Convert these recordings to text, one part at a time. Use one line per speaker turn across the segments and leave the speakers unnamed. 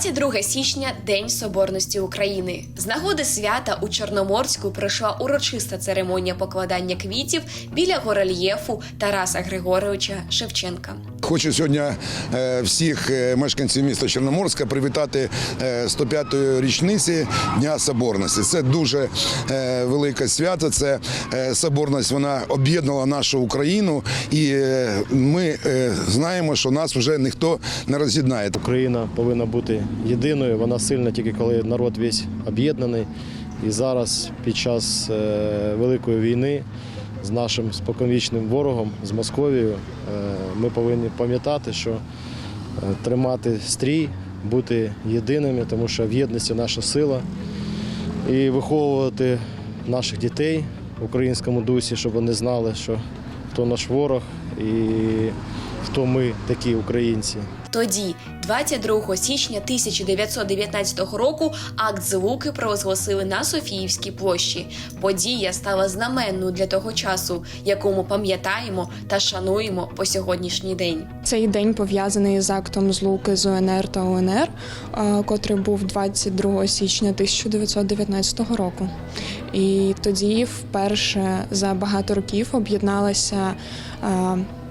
22 січня День Соборності України. З нагоди свята у Чорноморську пройшла урочиста церемонія покладання квітів біля горельєфу Тараса Григоровича Шевченка.
Хочу сьогодні е, всіх е, мешканців міста Чорноморська привітати е, 105-ї річниці Дня Соборності. Це дуже е, велике свято. Це е, соборність вона об'єднала нашу Україну, і е, ми е, знаємо, що нас вже ніхто не роз'єднає.
Україна повинна бути єдиною. Вона сильна тільки коли народ весь об'єднаний. І зараз, під час е, великої війни з нашим споконвічним ворогом, з Московією, е, ми повинні пам'ятати, що е, тримати стрій, бути єдиними, тому що в єдності наша сила, і виховувати наших дітей в українському дусі, щоб вони знали, що хто наш ворог і хто ми такі українці.
Тоді, 22 січня 1919 року, акт злуки провозгласили на Софіївській площі. Подія стала знаменною для того часу, яку ми пам'ятаємо та шануємо по сьогоднішній день.
Цей день пов'язаний з актом злуки з УНР та УНР, котрий був 22 січня 1919 року. І тоді вперше за багато років об'єдналася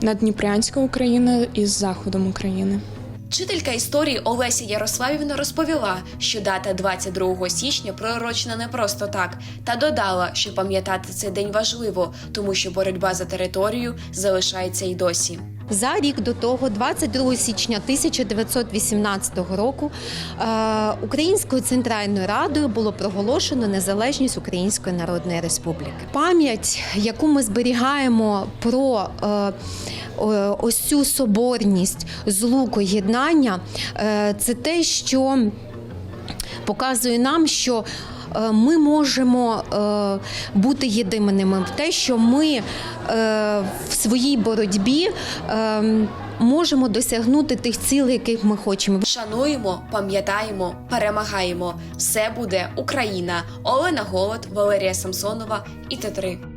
Надніпрянська Україна із заходом України.
Вчителька історії Олеся Ярославівна розповіла, що дата 22 січня пророчена не просто так, та додала, що пам'ятати цей день важливо, тому що боротьба за територію залишається й досі.
За рік до того, 22 січня 1918 року, е, Українською центральною радою було проголошено незалежність Української Народної Республіки. Пам'ять, яку ми зберігаємо про е, ось цю соборність, злуку, єднання, е, це те, що показує нам, що ми можемо бути єдиними те, що ми в своїй боротьбі е, можемо досягнути тих цілей, яких ми хочемо.
Шануємо, пам'ятаємо, перемагаємо. Все буде Україна. Олена Голод, Валерія Самсонова і Т3.